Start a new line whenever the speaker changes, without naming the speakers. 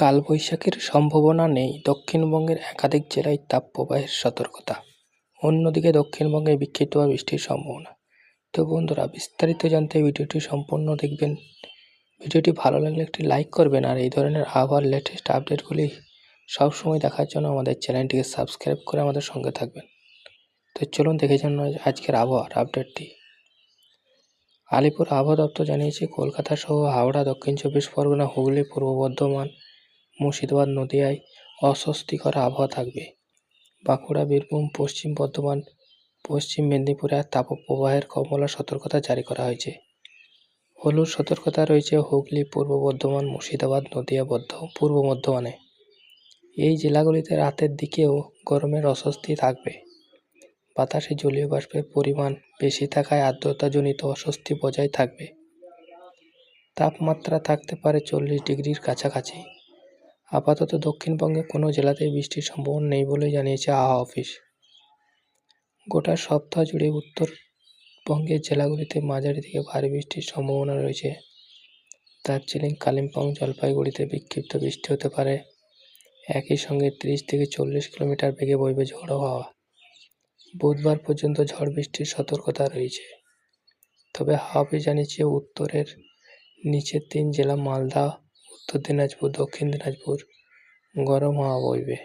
কালবৈশাখীর সম্ভাবনা নেই। দক্ষিণবঙ্গের একাধিক জেলায় তাপপ্রবাহের সতর্কতা। অন্যদিকে দক্ষিণবঙ্গে বিক্ষিপ্ত বৃষ্টির সম্ভাবনা। তো বন্ধুরা, বিস্তারিত জানতে ভিডিওটি সম্পূর্ণ দেখবেন। ভিডিওটি ভালো লাগলে একটি লাইক করবেন আর এই ধরনের আবহাওয়ার লেটেস্ট আপডেটগুলি সবসময় দেখার জন্য আমাদের চ্যানেলটিকে সাবস্ক্রাইব করে আমাদের সঙ্গে থাকবেন। তো চলুন দেখে যান আজকের আবহাওয়ার আপডেটটি আলিপুর আবহাওয়া দপ্তর জানিয়েছে, কলকাতা সহ হাওড়া, দক্ষিণ চব্বিশ পরগনা, হুগলি, পূর্ব বর্ধমান মুর্শিদাবাদ নদিয়ায় অস্বস্তিকর আবহাওয়া থাকবে। বাঁকুড়া, বীরভূম, পশ্চিম বর্ধমান, পশ্চিম মেদিনীপুরে তাপপ্রবাহের কমলা সতর্কতা জারি করা হয়েছে। হলুদ সতর্কতা রয়েছে হুগলি, পূর্ব বর্ধমান, মুর্শিদাবাদ, নদিয়া বর্ধ পূর্ব বর্ধমানে। এই জেলাগুলিতে রাতের দিকেও গরমের অস্বস্তি থাকবে। বাতাসে জলীয় বাষ্পের পরিমাণ বেশি থাকায় আর্দ্রতাজনিত অস্বস্তি বজায় থাকবে। তাপমাত্রা থাকতে পারে চল্লিশ ডিগ্রির কাছাকাছি। আপাতত দক্ষিণবঙ্গে কোনো জেলাতেই বৃষ্টির সম্ভাবনা নেই বলে জানিয়েছে আবহাওয়া অফিস। গোটা সপ্তাহ জুড়ে উত্তরবঙ্গের জেলাগুলিতে মাঝারি থেকে ভারী বৃষ্টির সম্ভাবনা রয়েছে। দার্জিলিং, কালিম্পং, জলপাইগুড়িতে বিক্ষিপ্ত বৃষ্টি হতে পারে। একই সঙ্গে ত্রিশ থেকে চল্লিশ কিলোমিটার বেগে বইবে ঝোড়ো হাওয়া। বুধবার পর্যন্ত ঝড় বৃষ্টির সতর্কতা রয়েছে। তবে হাওয়া জানিয়েছে, উত্তরের নিচের তিন জেলা মালদা উত্তর দিনাজপুর দক্ষিণ দিনাজপুর গরম হাওয়া বইবে।